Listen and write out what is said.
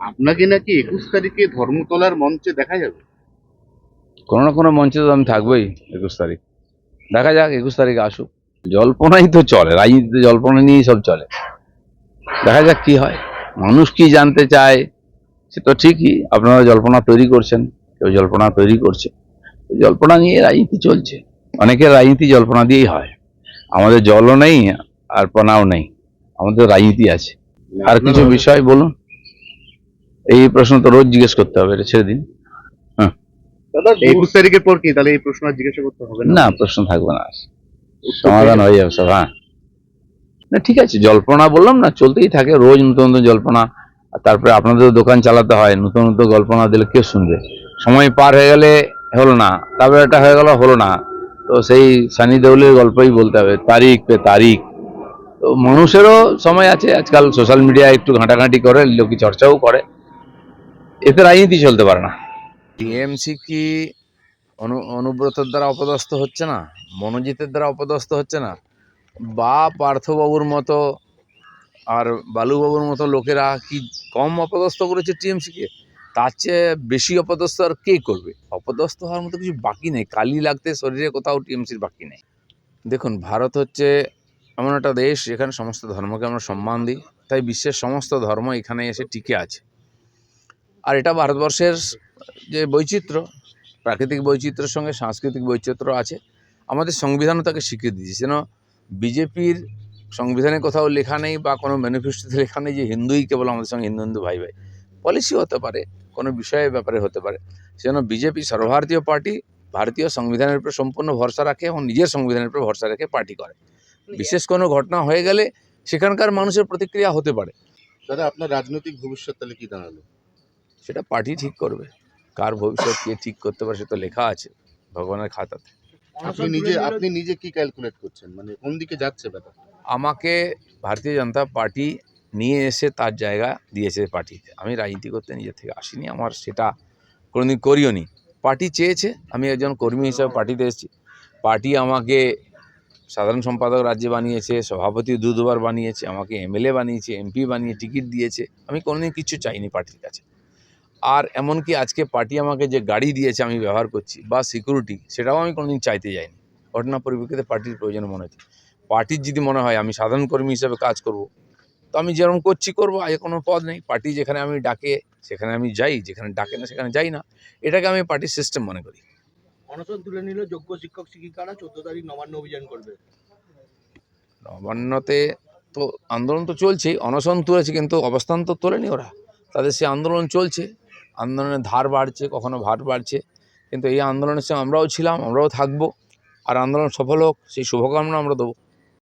আপনাকে নাকি একুশ তারিখে ধর্মতলার মঞ্চে দেখা যাবে। কোনো না কোনো মঞ্চে তো আমি থাকবোই একুশ তারিখ। দেখা যাক একুশ তারিখে আসুক। জল্পনাই তো চলে রাজনীতিতে জল্পনা নিয়েই সব চলে। দেখা যাক কি হয়। মানুষ কি জানতে চায় সে তো ঠিকই আপনারা জল্পনা তৈরি করছেন কেউ জল্পনা তৈরি করছে। জল্পনা নিয়ে রাজনীতি চলছে। অনেকের রাজনীতি জল্পনা দিয়েই হয়। আমাদের জলও নেই আর পনাও নেই। আমাদের রাজনীতি আছে। আর কিছু বিষয় বলুন। এই প্রশ্ন তো রোজ জিজ্ঞেস করতে হবে এটা ছেড়ে দিন। একুশ তারিখের পর কি? তাহলে এই প্রশ্ন আর জিজ্ঞাসা করতে হবে না? প্রশ্ন থাকবে না। সমাধান হয়ে যাবে সব হ্যাঁ। না ঠিক আছে জল্পনা বললাম না চলতেই থাকে রোজ নতুন নতুন জল্পনা। আর তারপরে আপনাদের দোকান চালাতে হয় নতুন নতুন জল্পনা দিলে কে শুনবে? সময় পার হয়ে গেলে হলো না তারপরে এটা হয়ে গেল হলো না। তো সেই সানি দেউলের গল্পই বলতে হবে তারিখ পে তারিখ। তো মানুষেরও সময় আছে আজকাল সোশ্যাল মিডিয়ায় একটু ঘাঁটাঘাঁটি করে লোকে চর্চাও করে। এতে রাজনীতি চলতে পারে না। টিএমসি কি অনু, অনুব্রতর দ্বারা অপদস্থ হচ্ছে না? মনোজিতের দ্বারা অপদস্থ হচ্ছে না? বা পার্থবাবুর মতো আর বালুবাবুর মতো লোকেরা কি কম অপদস্থ করেছে টিএমসিকে? তার চেয়ে বেশি অপদস্থ আর কে করবে? অপদস্থ হওয়ার মতো কিছু বাকি নেই। কালি লাগতে শরীরে কোথাও টিএমসির বাকি নেই। দেখুন, ভারত হচ্ছে এমন একটা দেশ যেখানে সমস্ত ধর্মকে আমরা সম্মান দিই। তাই বিশ্বের সমস্ত ধর্ম এখানে এসে টিকে আছে। আর এটা ভারতবর্ষের যে বৈচিত্র্য, প্রাকৃতিক বৈচিত্র্যের সঙ্গে সাংস্কৃতিক বৈচিত্র্য আছে, আমাদের সংবিধানও তাকে স্বীকৃতি দিয়েছে। যেন বিজেপির সংবিধানে কোথাও লেখা নেই বা কোনো ম্যানিফেস্টোতে লেখা নেই যে হিন্দুই কেবল আমাদের সঙ্গে হিন্দু হিন্দু ভাই ভাই। পলিসি হতে পারে, কোনো বিষয়ের ব্যাপারে হতে পারে। সেজন্য বিজেপি সর্বভারতীয় পার্টি ভারতীয় সংবিধানের উপর সম্পূর্ণ ভরসা রাখে এবং নিজের সংবিধানের উপর ভরসা রেখে পার্টি করে। বিশেষ কোনো ঘটনা হয়ে গেলে সেখানকার মানুষের প্রতিক্রিয়া হতে পারে। দাদা, আপনার রাজনৈতিক ভবিষ্যৎ তাহলে কি দাঁড়াল? সেটা পার্টি ঠিক করবে। কার ভবিষ্যৎ কে ঠিক করতে পারে সে তো লেখা আছে ভগবানের খাতাতে। আপনি নিজে আপনি নিজে কি ক্যালকুলেট করছেন? মানে কোন দিকে যাচ্ছে ব্যাপার আমাকে ভারতীয় জনতা পার্টি নিয়ে এসে তার জায়গা দিয়েছে পার্টিতে। আমি রাজনীতি করতে নিজের থেকে আসিনি আমার সেটা কোনোদিন করিও নি পার্টি চেয়েছে আমি একজন কর্মী হিসাবে পার্টিতে এসেছি। পার্টি আমাকে সাধারণ সম্পাদক রাজ্যে বানিয়েছে সভাপতি দু দুবার বানিয়েছে আমাকে এমএলএ বানিয়েছে এমপি বানিয়ে টিকিট দিয়েছে। আমি কোনোদিন কিছু চাইনি পার্টির কাছে। আর এমনকি আজকে পার্টি আমাকে যে গাড়ি দিয়েছে আমি ব্যবহার করছি বা সিকিউরিটি সেটাও আমি কোনোদিন চাইতে যাইনি। ঘটনা পরিপ্রেক্ষিতে পার্টির প্রয়োজন মনে হচ্ছে। পার্টির যদি মনে হয় আমি সাধারণ কর্মী হিসেবে কাজ করব তো আমি যেরকম করছি করব আগে কোনো পদ নেই। পার্টি যেখানে আমি ডাকে সেখানে আমি যাই যেখানে ডাকে না সেখানে যাই না। এটাকে আমি পার্টির সিস্টেম মনে করি। অনশন তুলে নিল যোগ্য শিক্ষক শিক্ষিকারা চোদ্দ তারিখ নবান্ন অভিযান করবে। নবান্নতে তো আন্দোলন তো চলছেই। অনশন তুলেছে কিন্তু অবস্থান তো তোলেনি ওরা। তাদের সে আন্দোলন চলছে। আন্দোলনের ধার বাড়ছে, কখনো ভার বাড়ছে। কিন্তু এই আন্দোলনের সঙ্গে আমরাও ছিলাম, আমরাও থাকব। আর আন্দোলন সফল হোক, সেই শুভকামনা আমরা দেবো।